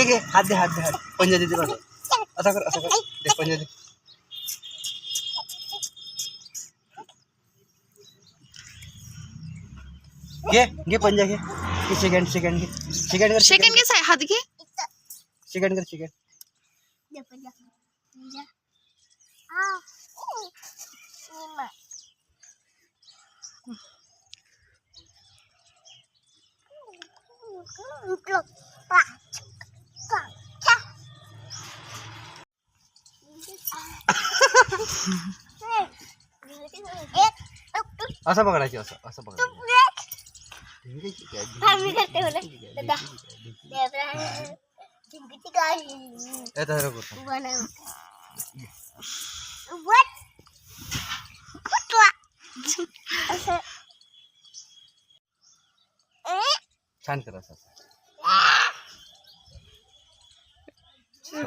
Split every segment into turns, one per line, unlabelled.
हात दे हात दे हात पंजा दे बघ. असा कर असा कर. दे पंजा दे घे घे पंजा घे. घे सेकंड सेकंड घे. सेकंड कर
सेकंड आहे हात घे.
सेकंड कर सेकंड असं पकडायची असं असं पकडायचं ए, तसं नको करू. छान कर असं असं.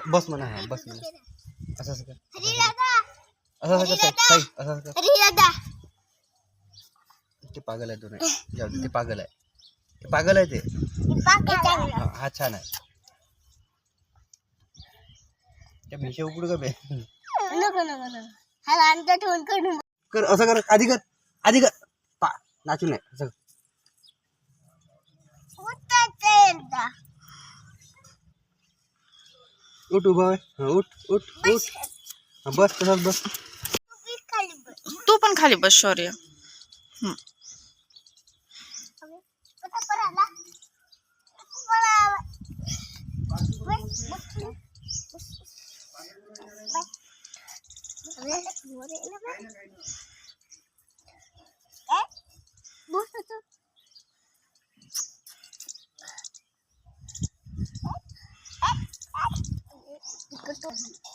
बस म्हणा हा बस म्हणा असं असं कर असं असं साई, असं ते पागल आहे तो नाही जाऊ दे, ते पागल आहे. ते पागल आहे ते. हा हा छान आहे. त्या भेशे उघड का बे? कर असं कर आधी कर आधी कर. पा नाचू नये असं कर. उठ उभा होय. हा, उठ उठ उठ. हा, बस तसाच बस.
पण खाली ખાલી ya Thank you.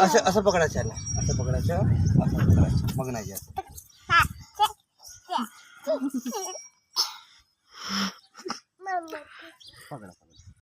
असं असं पकडायचं याला. असं पकडायचं असं पकडायचं. मग नाही पकडा.